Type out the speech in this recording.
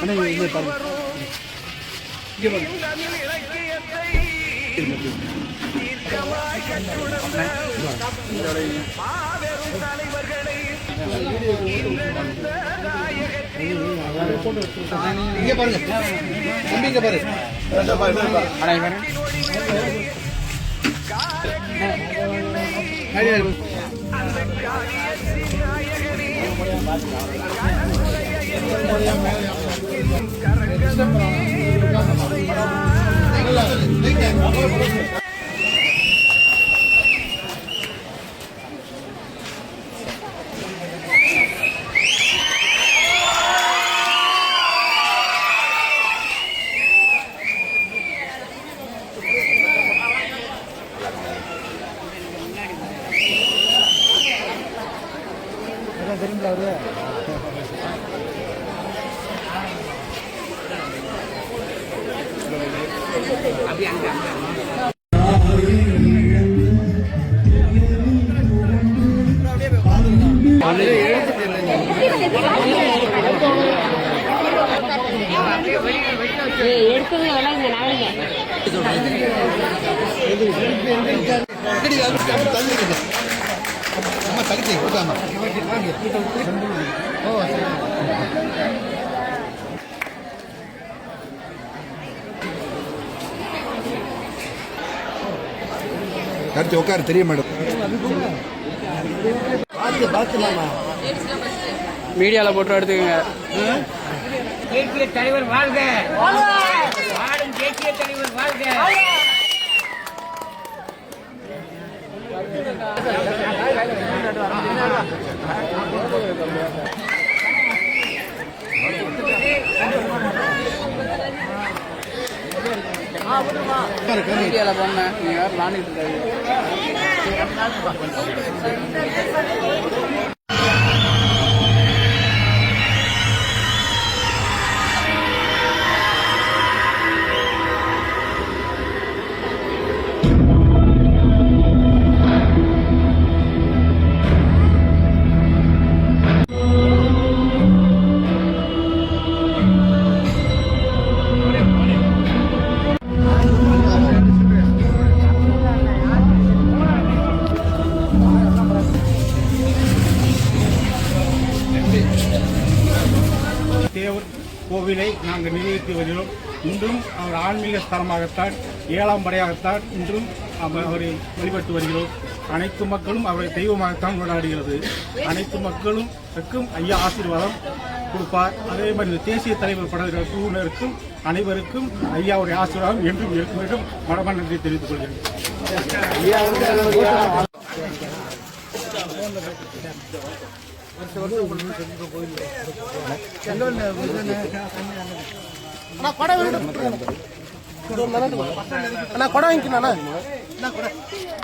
அண்ணா இங்கே பாருங்க. இங்கே பாருங்க. இங்கே பாருங்க. தம்பி பாரு. இங்க பாருங்க எடுத்தது எல்லாம் இங்க நாளைங்க அக்கடி, இருக்கு. அம்மா தகுதி ஓ கருத்து உட்காரு தெரிய மேடம் மீடியால போட்டு எடுத்துக்கோங்க. தேசிய தலைவர் வாழ்க. வாழும் தேசிய தலைவர் வாழ்க. மீடியால போனேன் நீங்கள் வேற விளாண்டுட்டு இருக்காரு தேவர் கோவிலை நாங்கள் நிர்வகித்து வருகிறோம். இன்றும் அவர் ஆன்மீக ஸ்தலமாகத்தான் ஏழாம் படையாகத்தான் இன்றும் அவரை வழிபட்டு வருகிறோம். அனைத்து மக்களும் அவரை தெய்வமாகத்தான் கொண்டாடுகிறது. அனைத்து மக்களுக்கும் ஐயா ஆசீர்வாதம் கொடுப்பார். அதே மாதிரி இந்த தேசிய தலைவர் பட குழுவினருக்கும் அனைவருக்கும் ஐயாவுடைய ஆசீர்வாதம் என்றும் இருக்கும் என்றும் மனமான நன்றி தெரிவித்துக் கொள்கிறேன். அண்ணா கொடை வேணும். அண்ணா கொடை வாங்கிக்கணும் அண்ணா.